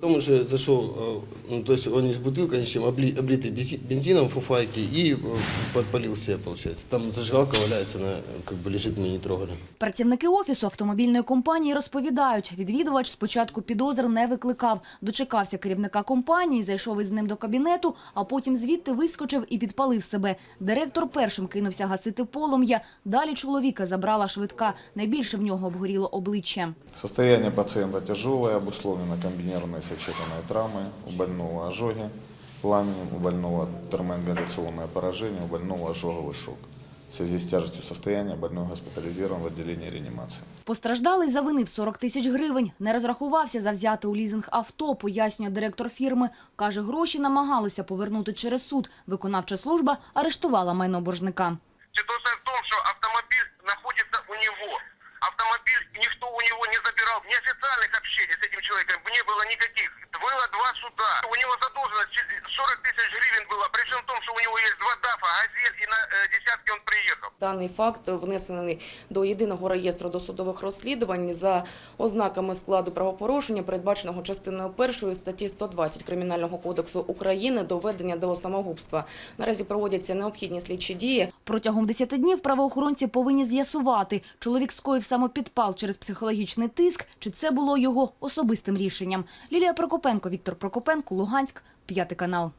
Потом уже зашел, э, ну, то есть он не с бутылкой, ни с чем, обли- облитый бензи- бензином фуфайки и э, подпалил себе, получается. Там зажигалка валяется, она как бы лежит, мы не трогали. Працівники офісу автомобільної компанії розповідають, відвідувач спочатку підозр не викликав. Дочекався керівника компанії, зайшов із ним до кабінету, а потім звідти вискочив і підпалив себе. Директор першим кинувся гасити полум'я. Далі чоловіка забрала швидка. Найбільше в нього обгоріло обличчя. Состояние пациента тяжелое, обусловлено сочетанной травмой, у больного ожоги пламенем, у больного термоингаляционное поражение, у больного ожоговый шок. В связи с тяжестью состояния больной госпитализирован в отделении реанимации. Постраждалий завинив 40 тисяч гривень. Не розрахувався за взяти у лізинг авто, пояснює директор фірми. Каже, гроші намагалися повернути через суд. Виконавча служба арештувала майно боржника. Ситуация в том, что автомобиль находится у него. Автомобиль никто у него не забирал. Неофициальных общений с этим человеком не было никаких. Было два суда. У него задолженность 40 тысяч гривен было. При всем том, что у него есть два ДАФа, «Газель» и на э, десятке он приехал. Даний факт внесений до єдиного реєстру досудових розслідувань за ознаками складу правопорушення, передбаченого частиною першої статті 120 Кримінального кодексу України доведення до самогубства. Наразі проводяться необхідні слідчі дії. Протягом 10 днів правоохоронці повинні з'ясувати, чоловік скоїв самопідпал через психологічний тиск, чи це було його особистим рішенням. Лілія Прокопенко, Віктор Прокопенко, Луганськ, п'ятий канал.